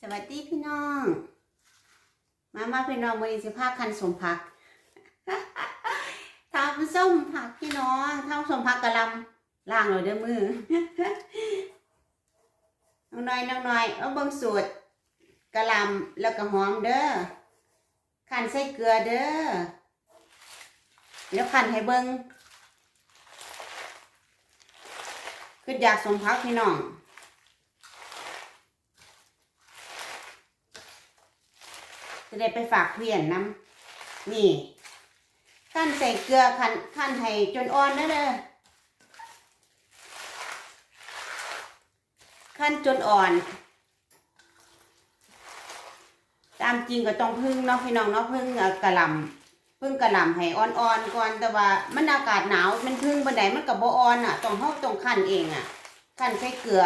สวัสดีพี่น้อง มามาพี่น้องวันนี้สิพาคันสมผักทำส้มผักพี่น้องทำสมผักกะลำล่างเลยเด้อมือน้องน้อยน้องน้อยเอาเบิ่งสูตรกะลำแล้วก็หอมเด้อขันใส่เกลือเด้อแล้วขันให้เบิ่งคืออยากสมผักพี่น้อง จะได้ไปฝากเพื่อนน้ำนี่ขั้นใส่เกลือขั้นขั้นให้จนอ่อนนะเด้อขั้นจนอ่อน ตามจริงก็ต้องพึ่งเนาะพี่น้องเนาะพึ่งกระลำพึ่งกระลำให้อ่อนๆก่อนแต่ว่ามันอากาศหนาวมันพึ่งบันไดมันกับบอ่อนอะต้องเฮาต้องขั้นเองอะขั้นใส่เกลือ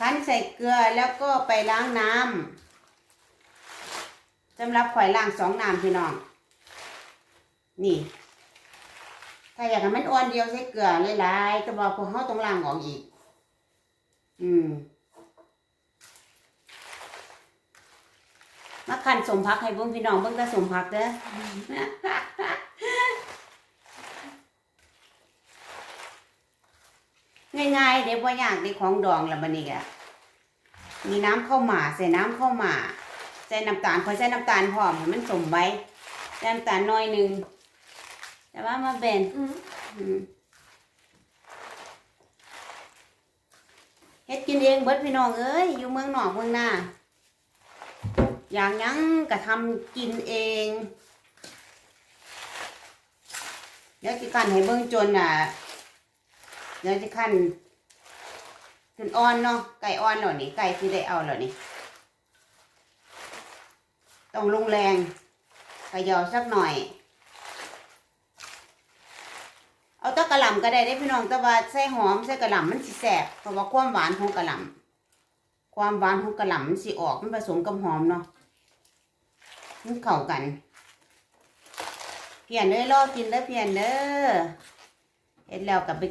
ขั้นใส่เกลือแล้วก็ไปล้างน้ำ สำหรับข่อยล่างสองน้ำพี่น้อง นี่ ถ้าอยากให้มันอ่อนเดียวใส่เกลือหลายๆแต่ว่าพวกเขาต้องล้างออกอีก อืมมาคันสมพักให้เบิ่งพี่น้องเบิ่งแต่สมพักเด้อง่ายๆเดี๋ยวว่ายากได้ของดองล้วบัดนี้กะมีน้ำเข้าวหมาใส่น้ำเข้าวหมา ใส่น้ำตาลพอใส่น้ำตาลพร้อมให้มันสมไว้ใส่น้ำตาลน้อยหนึ่งแต่ว่ามาเป็นอืมอืมเฮ็ดกินเองเบิดพี่น้องเอ้ยอยู่เมืองนอกเมืองหน้าอย่างหยังก็ทำกินเองเดี๋ยวจะกันให้เบิ่งจนอะเดี๋ยวจะขั้นจนอ่อนเนาะไก่อ่อนแล้วนี่ไก่ที่ได้เอาแล้วนี่ ต้องลงแรงขยอสักหน่อย เอาตะกระหล่ำก็ได้ได้พี่น้องแต่ว่าใส่หอมใส่กระหล่ำมันสิแสบเพราะว่าความหวานของกระหล่ำความหวานของกระหล่ำมันสิออกมันผสมกับหอมเนาะมันเข้ากันเพียนเด้อรอกินเด้อเพียนเด้อเฮ็ดแล้วกับไป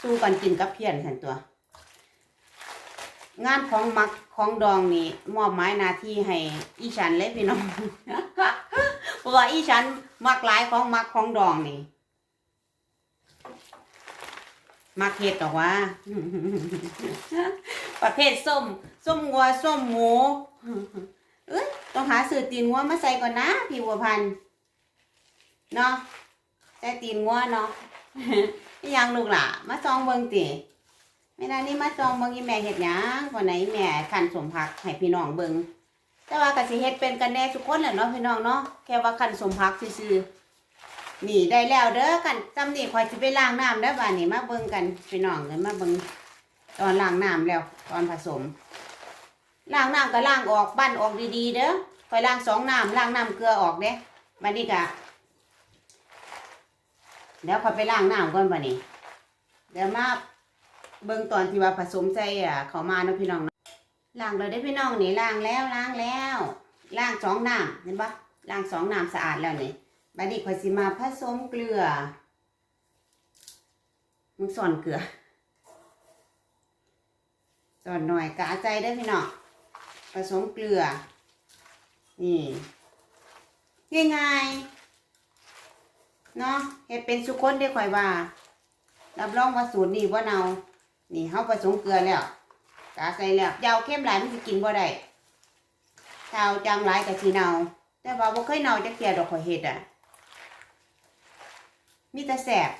สู้กันกินกับเพียนสันตัว งานของมักของดองนี่มอบหมายหน้าที่ให้อีฉันเลยพี่น้อง เพราะว่าอีฉันมักหลายของมักของดองนี่มักเห็ดหรอว่าประเภทส้มส้มงัวส้มหมูเอ้ยต้องหาสื่อตีนงัวมาใส่ก่อนนะพี่บัวพันเนาะใส่ตีนงัวเนาะอีหยังลูกหล่ะมาซองเบิ่งติ ไม่นานนี้มาจองเบิ่งอีแม่เฮ็ดหยังวันไหนแม่ขันสมผักให้พี่น้องเบิ่งแต่ว่าก็สิเฮ็ดเป็นกันแน่ทุกคนแหละเนาะพี่น้องเนาะแค่ว่าขันสมผักซื่อๆนี่ได้แล้วเด้อกันจำนี่ข่อยสิไปล้างน้ำเด้อบัดนี้มาเบิ่งกันพี่น้องเลยมาเบิ่งตอนล้างน้ำแล้ว ตอนผสมล้างน้ำก็ล้างออกปั้นออกดีๆเด้อข่อยล้างสองน้ำล้างน้ำเกลือออกเด้บัดนี้ก็เดี๋ยวข่อยไปล้างน้ำก่อนบัดนี้เดี๋ยวมา เบิ่งตอนที่ว่าผสมใส่อะเขามาเนาะพี่น้องนะล้างเลยได้พี่น้องนี่ล้างแล้วล้างแล้วล้างสองน้ำเห็นปะล้างสองน้ำสะอาดแล้วนี่บัดนี้ข่อยสิมาผสมเกลือมึงสอนเกลือสอนหน่อยกะใจได้พี่น้องผสมเกลือ นี่ง่ายๆเนาะเฮ็ดเป็นสุคนได้อข่อยว่ารับรองว่าสูตรนี้ว่าเนา นี่เฮาผสมเกลือแล้วกาใส่แล้วยาวเข้มหลายมันสิกินบ่ได้ถ้าเอาจางหลายก็สิเนาแต่ว่าบ่เคยเนาจักเที่ยดอกขอเฮ็ดอะ มีแต่แสบ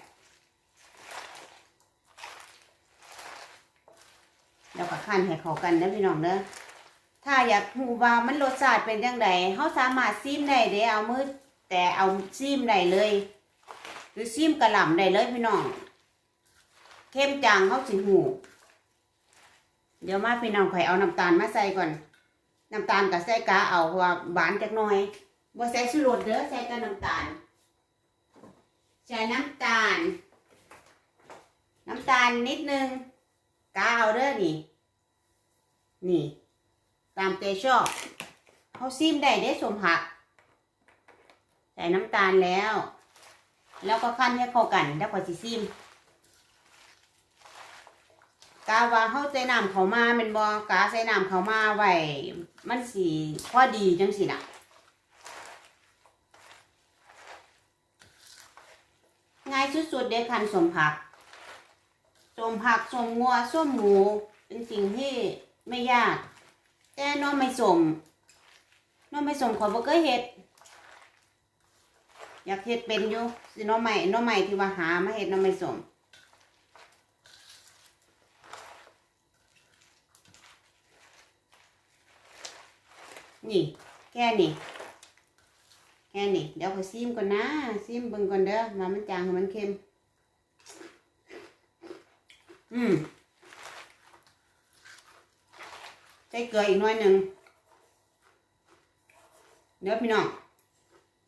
แล้วก็คั่นให้เขากันเด้อพี่น้องเด้อถ้าอยากรู้ว่ามันรสชาติเป็นจังไดเฮาสามารถซิมได้เด้เอามือแต่เอาซิมได้เลย หรือซิมกระหล่ำได้เลยพี่น้อง เข้มจางเขาสิหูเดี๋ยวมาพี่น้องข่เอาน้ำตาลมาใส่ก่อน น้ำตาลกับใส่กาเอาเพราะว่าหวานจักหน่อยบ่ใส่ชูรสเด้อใส่แต่น้ำตาล ใส่น้ำตาล น้ำตาลนิดนึงกาเอาเด้อนี่ นี่ ตามใจชอบเขาซิมได้ได้สมผักใส่น้ำตาลแล้ว แล้วก็คั่นให้เข้ากันแล้วก็สิซิม กาว่าเฮาใส่น้ำเขามาแม่นบ่กาใส่น้ำเขามาไว้มันสิพอดีจังสินะง่ายสุดๆเด้คันสมผักสมผักสมงัวส้มหมู เป็นสิ่งที่ไม่ยาก แต่น้องไม่สมน้องไม่สมขอยบ่เคยเฮ็ดอยากเฮ็ดเป็นอยู่สิน้องใหม่น้องใหม่ที่ว่าหามาเฮ็ดน้องไม่สม นี่ แค่นี้แค่นี้เดี๋ยวขอซิมก่อนนะซิมเบิ่งก่อนเด้อมามันจางหรือมันเค็ม อืมใส่เกลืออีกหน่อยหนึ่งเดี๋ยวพี่น้อง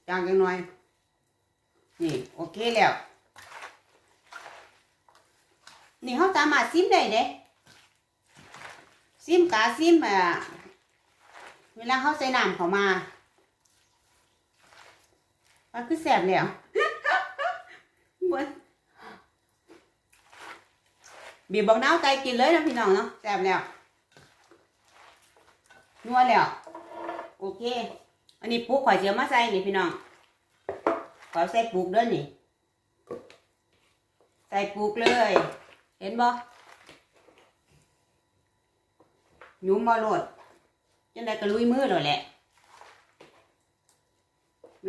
จางจังหน่อย นี่ โอเคแล้ว นี่เขาสามารถซิมได้เด้ซิมกาซิมอะ เวลาเขาใส่น้ำเขามามันคือแสบแล้วเหมือนบีบบอกน้าวใจกินเลยนะพี่น้องเนาะแสบแล้วนัวแล้วโอเค อันนี้ปุ๊กข่อยเสียมาใส่นี่พี่น้องขอยใส่ปุ๊กเด้อนี่ ใส่ปุ๊กเลย เห็นบ่หยุ่มบ่โลด จังไดก็ลุยมือแล้วแหละ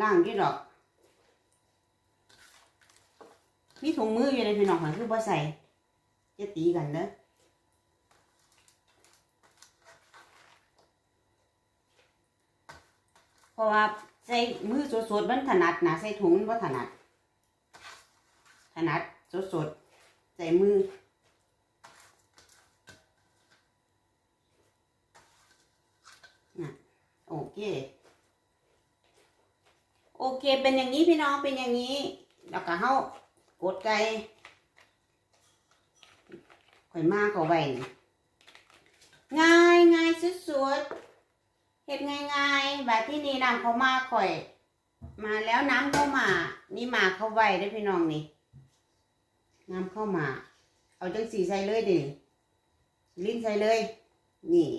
ล่างที่ดอกมีถุงมืออยู่ในพี่น้องค่ะคือบ่ใส่จะตีกันเด้อเพราะว่าใส่มือสดๆมันถนัดนะใส่ถุงมันบ่ถนัด ถนัดสดๆใส่มือน่ะ โอเค โอเค เป็นอย่างนี้พี่น้องเป็นอย่างนี้ แล้วก็เฮากดไก่ข่อยมาเขาไว้นี่ง่ายง่ายสุดๆเฮ็ดง่ายง่ายแบบที่นี่น้ำเขามาข่อย มาแล้วน้ำเข้ามา นี่มาเข้าไว้ได้พี่น้องนี่น้ำเข้ามา เอาจังสีใส่เลยดิลิ้นใส่เลย นี่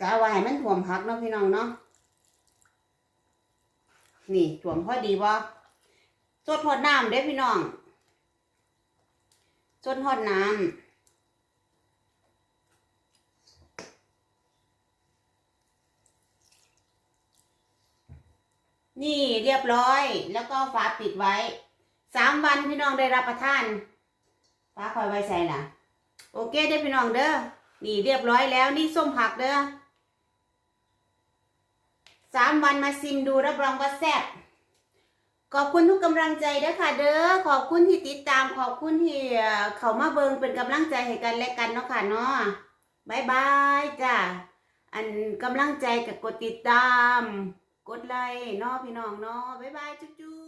กะว่าให้มันท่วมพักเนาะพี่น้องเนาะนี่ถ่วมพอดีบ่สดหอดน้ำเด้พี่น้องสดหอดน้ำนี่เรียบร้อยแล้วก็ฝาปิดไว้สามวันพี่น้องได้รับประทานฝาคอยไว้ใส่น่ะ โอเคเด้พี่น้องเด้อนี่เรียบร้อยแล้วนี่ส้มผักเด้อ สามวันมาซิมดูรับรองว่าแซ่บขอบคุณทุกกำลังใจด้อค่ะเด้อขอบคุณที่ติดตามขอบคุณที่เอ่อเขามาเบิงเป็นกำลังใจให้กันและกันเนาะค่ะเนาะบายบายจ้ะอันกำลังใจกับกดติดตาม กดไลค์เนาะพี่น้องเนาะบายบายจุ๊บ